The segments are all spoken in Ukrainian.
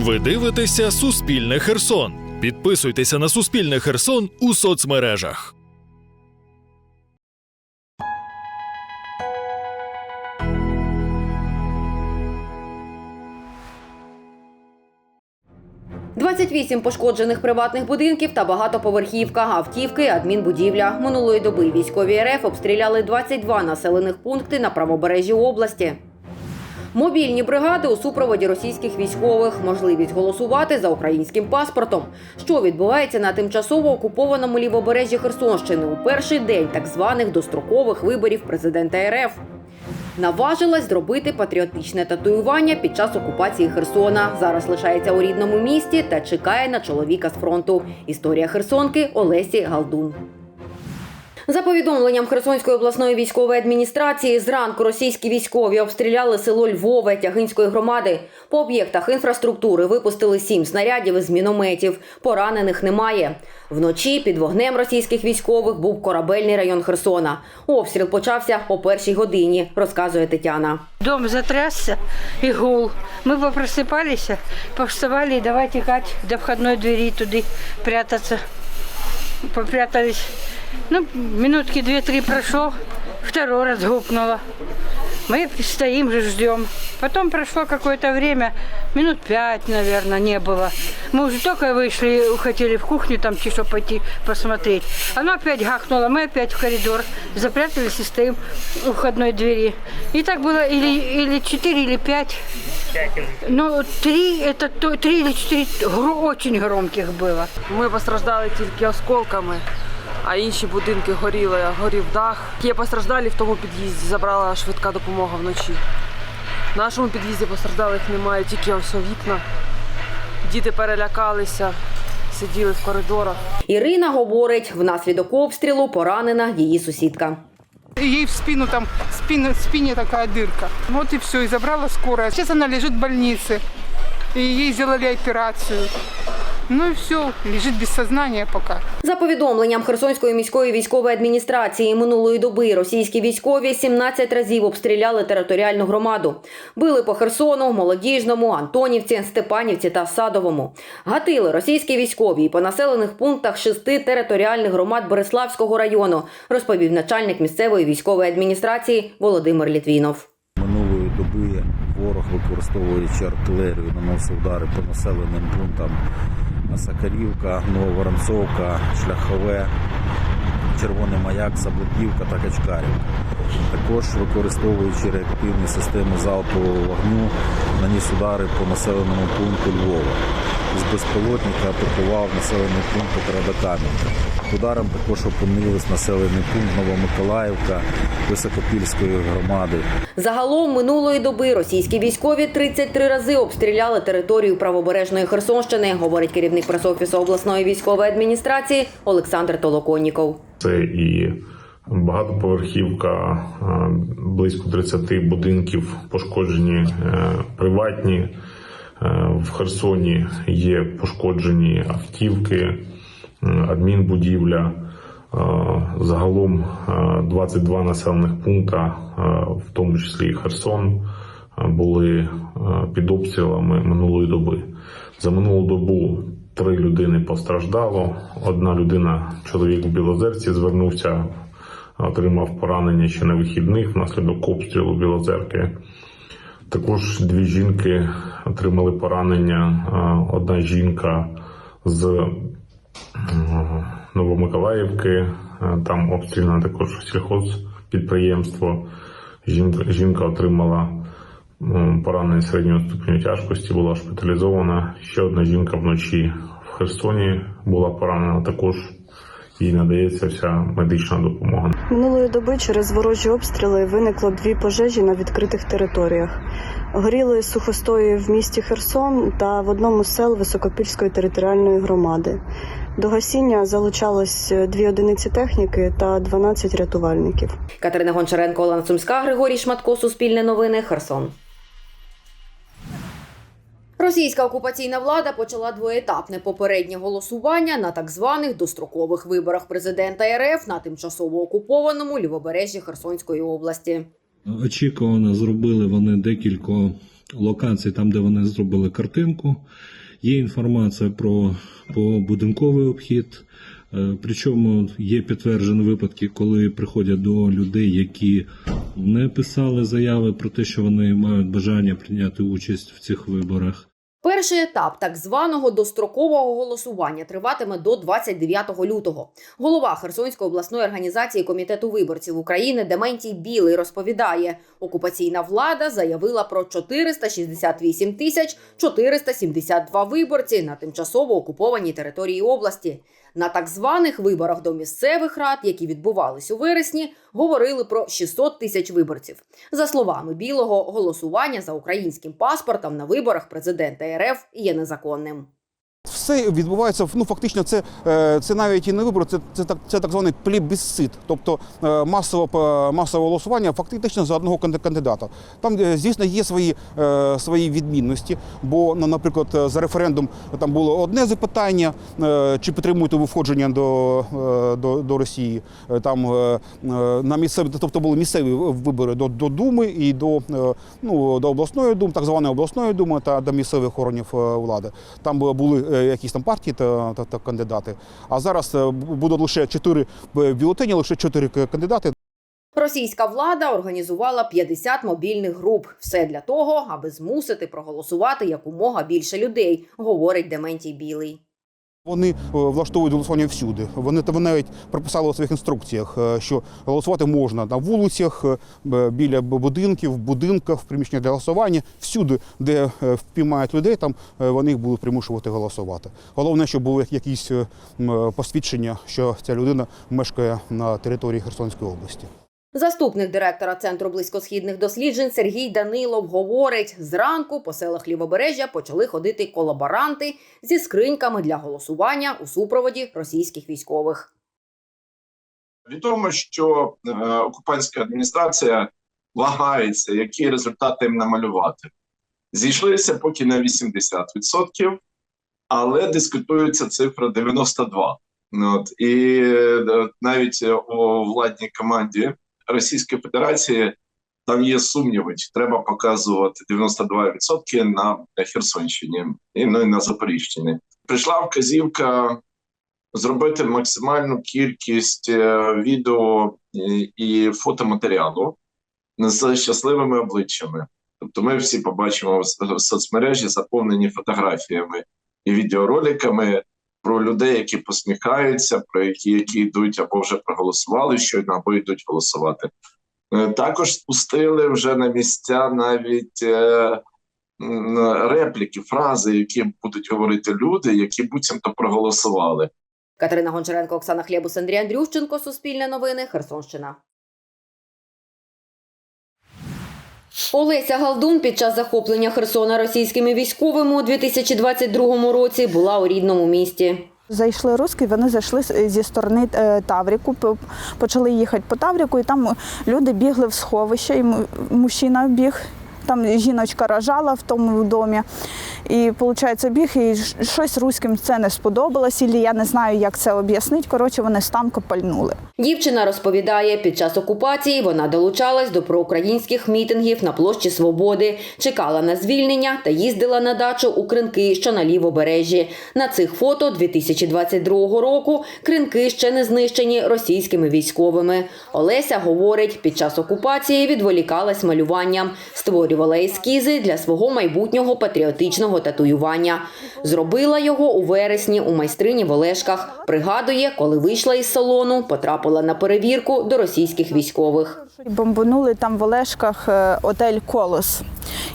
Ви дивитеся Суспільне Херсон. Підписуйтеся на Суспільне Херсон у соцмережах. – 28 пошкоджених приватних будинків та багатоповерхівка, автівки, адмінбудівля. Минулої доби військові РФ обстріляли 22 населених пункти на правобережжі області. Мобільні бригади у супроводі російських військових, можливість голосувати за українським паспортом. Що відбувається на тимчасово окупованому лівобережжі Херсонщини у перший день так званих дострокових виборів президента РФ. Наважилась зробити патріотичне татуювання під час окупації Херсона. Зараз лишається у рідному місті та чекає на чоловіка з фронту. Історія Херсонки Олесі Галдун. За повідомленням Херсонської обласної військової адміністрації, зранку російські військові обстріляли село Львове Тягинської громади. По об'єктах інфраструктури випустили сім снарядів із мінометів. Поранених немає. Вночі під вогнем російських військових був корабельний район Херсона. Обстріл почався о першій годині, розказує Тетяна. Дом затрясся и гул. Мы попросыпались, повставали и давай текать до входной двери туды прятаться. Попрятались. Ну, минутки две-три прошло, второй раз гупнуло. Мы стоим же, ждем. Потом прошло какое-то время, минут пять, наверное, не было. Мы уже только вышли, хотели в кухню там чего пойти посмотреть. Оно опять гахнуло, мы опять в коридор запрятались и стоим у входной двери. И так было или, или 4, или 5. Ну, три, это то, три или четыре очень громких было. Ми постраждали тільки осколками, а інші будинки горіли, горів дах. Є постраждалі в тому під'їзді, забрала швидка допомога вночі. В нашому під'їзді постраждалих немає, тільки ось вікна. Діти перелякалися, сиділи в коридорах. Ірина говорить, внаслідок обстрілу поранена її сусідка. Ей в спину там, спина, спине такая дырка. Вот и все, и забрала скорая. Сейчас она лежит в больнице. И ей сделали операцию. Ну и все, лежит без сознания пока. За повідомленням Херсонської міської військової адміністрації минулої доби російські військові 17 разів обстріляли територіальну громаду. Били по Херсону, Молодіжному, Антонівці, Степанівці та Садовому. Гатили російські військові і по населених пунктах шести територіальних громад Бориславського району, розповів начальник місцевої військової адміністрації Володимир Літвінов. Минулої доби ворог, використовуючи артилерію, наносив удари по населеним пунктам Сакарівка, Нововоронцовка, Шляхове, Червоний Маяк, Сабликівка та Качкарівка. Також використовуючи реактивні системи залпового вогню, наніс удари по населеному пункту Львова. З безпілотника атакував населений пункт Петродокам'янка. Ударом також опинились населений пункт Новомиколаївка Високопільської громади. Загалом минулої доби російські військові 33 рази обстріляли територію правобережної Херсонщини, говорить керівник пресофісу обласної військової адміністрації Олександр Толоконніков. Це і багатоповерхівка, близько 30 будинків пошкоджені е, приватні. Е, В Херсоні є пошкоджені автівки, е, адмінбудівля. Е, Загалом е, 22 населених пункта, е, в тому числі і Херсон, е, були е, під обстрілами минулої доби. За минулу добу три людини постраждало. Одна людина, чоловік в Білозерці, звернувся, отримав поранення ще на вихідних внаслідок обстрілу Білозерки. Також дві жінки отримали поранення. Одна жінка з е, Новомиколаївки, е, там обстріляно також сільхозпідприємство. Жінка, жінка отримала поранення середнього ступеню тяжкості, була шпиталізована. Ще одна жінка вночі в Херсоні була поранена. Також їй надається вся медична допомога. Минулої доби через ворожі обстріли виникло дві пожежі на відкритих територіях. Горіли сухостої в місті Херсон та в одному з сел Високопільської територіальної громади. До гасіння залучалось дві одиниці техніки та 12 рятувальників. Катерина Гончаренко, Олена Сумська, Григорій Шматко, Суспільне новини, Херсон. Російська окупаційна влада почала двоетапне попереднє голосування на так званих дострокових виборах президента РФ на тимчасово окупованому лівобережжі Херсонської області. Очікувано зробили вони декілька локацій, там, де вони зробили картинку. Є інформація про, будинковий обхід. Е, Причому є підтверджені випадки, коли приходять до людей, які не писали заяви про те, що вони мають бажання прийняти участь в цих виборах. Перший етап так званого дострокового голосування триватиме до 29 лютого. Голова Херсонської обласної організації комітету виборців України Дементій Білий розповідає, окупаційна влада заявила про 468 тисяч 472 виборці на тимчасово окупованій території області. На так званих виборах до місцевих рад, які відбувались у вересні, говорили про 600 тисяч виборців. За словами Білого, голосування за українським паспортом на виборах президента РФ є незаконним. Все відбувається ну фактично. Це, е, це навіть і не вибори, це, це так це так званий плебісцит, тобто е, масове голосування фактично за одного кандидата. Там, е, звісно, є свої, е, свої відмінності. Бо, ну, наприклад, е, за референдум там було одне запитання, е, чи підтримуєте ви входження до, е, до, до Росії. Е, Там е, е, на місцеві, тобто були місцеві вибори до, до Думи і до, е, ну, до обласної думи, так званої обласної думи та до місцевих органів е, влади. Там були е, якісь там партії та, та, та кандидати. А зараз будуть лише чотири е, бюлетені, лише чотири кандидати. Російська влада організувала 50 мобільних груп. Все для того, аби змусити проголосувати якомога більше людей, говорить Дементій Білий. Вони е, влаштовують голосування всюди. Вони та навіть прописали у своїх інструкціях, е, що голосувати можна на вулицях, е, біля будинків, будинках, приміщеннях для голосування, всюди, де впіймають людей, там вони їх будуть примушувати голосувати. Головне, щоб було якісь посвідчення, що ця людина мешкає на території Херсонської області. Заступник директора центру близькосхідних досліджень Сергій Данилов говорить: зранку по селах Лівобережжя почали ходити колаборанти зі скриньками для голосування у супроводі російських військових. Відомо, що е, окупантська адміністрація вагається, які результати їм намалювати. Зійшлися поки на 80%, але дискутується цифра 92%. Ну, От, і е, навіть е, у владній команді Російської Федерації там є сумніви, чи треба показувати 92% на Херсонщині і, ну, і на Запоріжчині. Прийшла вказівка зробити максимальну кількість е, відео і, і фотоматеріалу з щасливими обличчями. Тобто ми всі побачимо в соцмережі заповнені фотографіями і відеороликами про людей, які посміхаються, про які, які йдуть або вже проголосували щойно, або йдуть голосувати. Е, Також спустили вже на місця навіть е, репліки, фрази, які будуть говорити люди, які буцімто проголосували. Катерина Гончаренко, Оксана Хлєбус, Андрій Андрющенко, Суспільне новини, Херсонщина. Олеся Галдун під час захоплення Херсона російськими військовими у 2022 році була у рідному місті. Зайшли руски, вони зайшли зі сторони е, Тавріку, почали їхати по Тавріку, і там люди бігли в сховище, і мужчина біг. Там жіночка рожала в тому домі. І виходить, біг, і щось руським це не сподобалось, і я не знаю, як це об'яснити. Коротше, вони з танка пальнули. Дівчина розповідає, під час окупації вона долучалась до проукраїнських мітингів на площі Свободи, чекала на звільнення та їздила на дачу у Кринки, що на лівобережжі. На цих фото 2022 року Кринки ще не знищені російськими військовими. Олеся говорить, під час окупації відволікалась малюванням, створювала ескізи для свого майбутнього патріотичного татуювання. Зробила його у вересні у майстрині в Олешках. Пригадує, коли вийшла із салону, потрапила на перевірку до російських військових. Бомбанули там в Олешках е, отель Колос.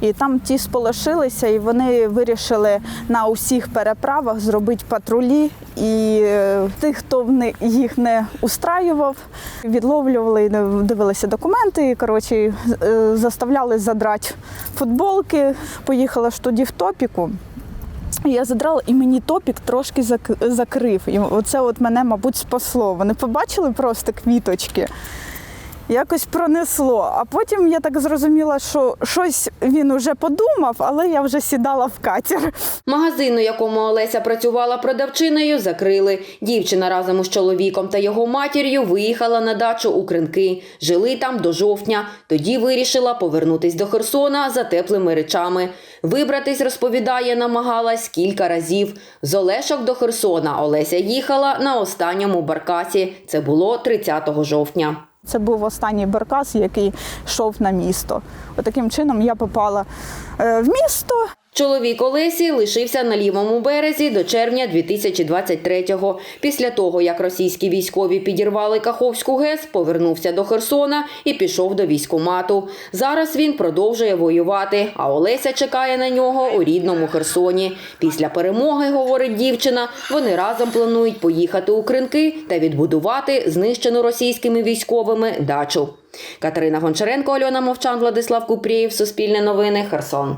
І там ті сполошилися, і вони вирішили на усіх переправах зробити патрулі. І е, тих, хто їх не устраював, відловлювали, дивилися документи. І, коротше, е, заставляли задрати футболки. Поїхала ж тоді в топіку. Я задрала, і мені топік трошки зак- закрив. І оце от мене, мабуть, спасло. Вони побачили просто квіточки. Якось пронесло. А потім я так зрозуміла, що щось він уже подумав, але я вже сідала в катер. Магазин, у якому Олеся працювала продавчиною, закрили. Дівчина разом із чоловіком та його матір'ю виїхала на дачу у Кринки. Жили там до жовтня. Тоді вирішила повернутись до Херсона за теплими речами. Вибратись, розповідає, намагалась кілька разів. З Олешок до Херсона Олеся їхала на останньому баркасі. Це було 30 жовтня. Це був останній баркас, який йшов на місто. Отаким чином я попала е, в місто. Чоловік Олесі лишився на лівому березі до червня 2023-го. Після того, як російські військові підірвали Каховську ГЕС, повернувся до Херсона і пішов до військомату. Зараз він продовжує воювати, а Олеся чекає на нього у рідному Херсоні. Після перемоги, говорить дівчина, вони разом планують поїхати у Кринки та відбудувати знищену російськими військовими дачу. Катерина Гончаренко, Альона Мовчан, Владислав Купрієв, Суспільне новини, Херсон.